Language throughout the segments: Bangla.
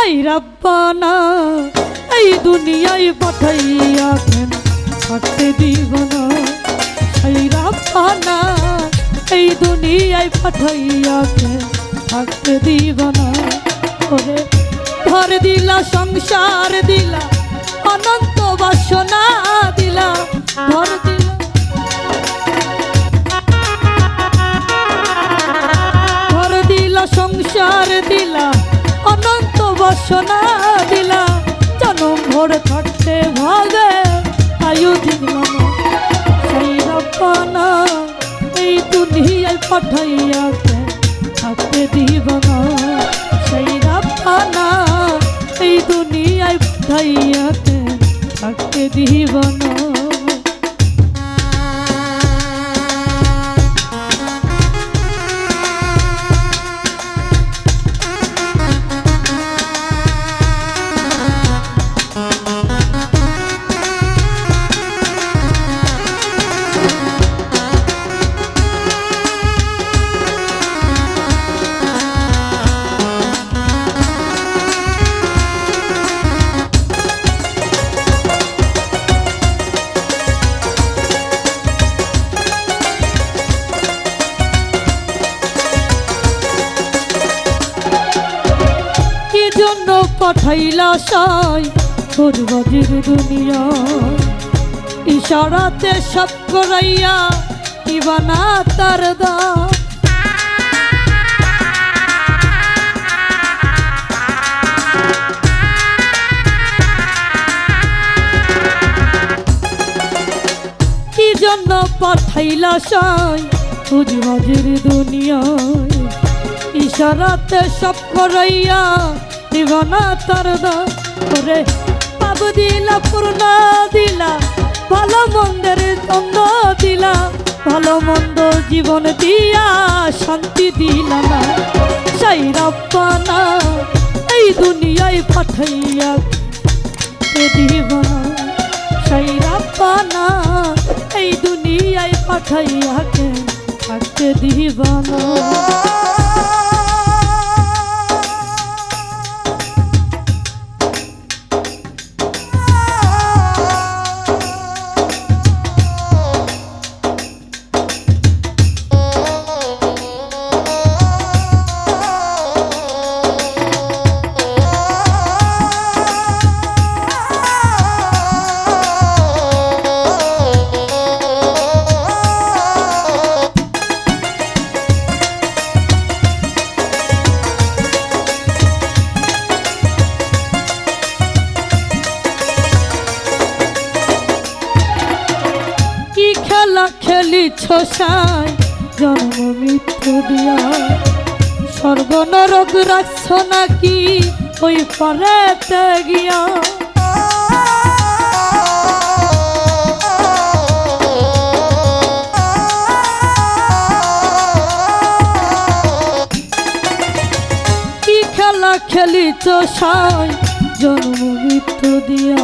সাই রাব্বানা, এই দুনিয়ায় পাঠাইয়া কেন থাকতে দিব না? সাই রাব্বানা, এই দুনিয়ায় পাঠাইয়া কেন থাকতে দিব না? ওরে ঘর দিলা, সংসার দিলা, অনন্ত বাসনা দিলা, ঘর দিলা। ঘর দিলা, সংসার দিলা। বাসনা দিলা, জনম ভোর থাকতে ভাগে এই দুনিয়ায় পাঠাইয়া থাকতে দিব না সেই রব্বানা এই দুনিয়ায় পাঠাইয়া থাকতে দিব জন্য পাঠাইলা সাই। ফুরবাজির দুনিয়া। ইশারাতে সব করাইয়া ইবানা তার দা। জন্য পাঠাইলা সাই? দুনিয়ায় ইশারাতে সব করাইয়া তার দা পাব দিলা দিলা, ভালো মন্দের দ্বন্দ্ব দিলা। ভালো মন্দ জীবন দিয়া শান্তি দিলা না। সেই রব্বানা, এই দুনিয়ায় পাঠাইয়া কে দিবানা সেই রব্বানা, এই দুনিয়ায় পাঠাইয়া কে থাকতে দিবানা কি সাই জন্ম মৃত্যু দিয়া। স্বর্গ নরক রাখছ নাকি ওই পারেতে গিয়া? কি খেলা খেলিছ সাই জন্ম মৃত্যু দিয়া?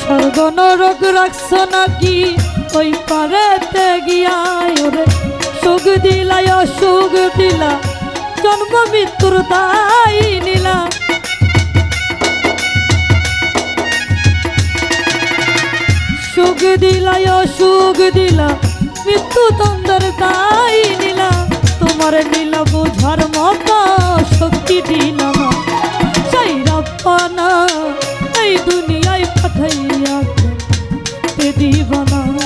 স্বর্গ নরক রাখছ নাকি ওই পারেতে গিয়ায় ওরে। সুখ দিলাই অসুখ দিলা, জন্ম মৃত্যুর দায় নিলা সুখ দিলাই অসুখ দিলা, মৃত্যু তন্দর দায় নিলা তোমার নীলা বোঝার মতো শক্তি দিলাম। সেই রব্বানা এই দুনিয়ায় পাঠাইয়া দিবানা।